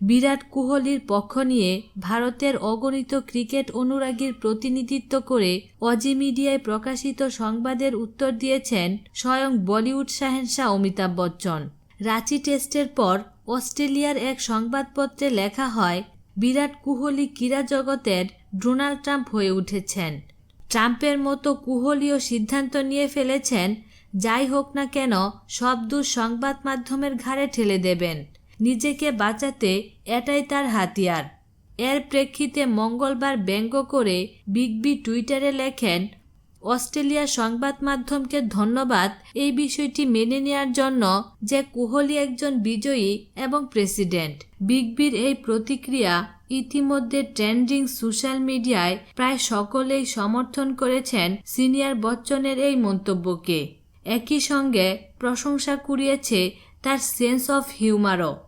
বিরাট কোহলির পক্ষ নিয়ে ভারতের অগণিত ক্রিকেট অনুরাগীর প্রতিনিধিত্ব করে অজি মিডিয়ায় প্রকাশিত সংবাদের উত্তর দিয়েছেন স্বয়ং বলিউড শাহেনশাহ অমিতাভ বচ্চন। রাঁচি টেস্টের পর অস্ট্রেলিয়ার এক সংবাদপত্রে লেখা হয়, বিরাট কোহলি ক্রীড়া জগতের ডোনাল্ড ট্রাম্প হয়ে উঠেছেন। ট্রাম্পের মতো কোহলিও সিদ্ধান্ত নিয়ে ফেলেছেন, যাই হোক না কেন সব দূর সংবাদ মাধ্যমের ঘাড়ে ঠেলে দেবেন। নিজেকে বাঁচাতে এটাই তার হাতিয়ার। এর প্রেক্ষিতে মঙ্গলবার ব্যঙ্গ করে বিগ বি টুইটারে লেখেন অস্ট্রেলিয়ার সংবাদ মাধ্যমকে ধন্যবাদ এই বিষয়টি মেনে নেওয়ার জন্য যে কোহলি একজন বিজয়ী এবং প্রেসিডেন্ট। বিগ বির এই প্রতিক্রিয়া ইতিমধ্যে ট্রেন্ডিং সোশ্যাল মিডিয়ায় প্রায় সকলেই সমর্থন করেছেন সিনিয়র বচ্চনের এই মন্তব্যকে। একই সঙ্গে প্রশংসা কুড়িয়েছে তার সেন্স অফ হিউমারও।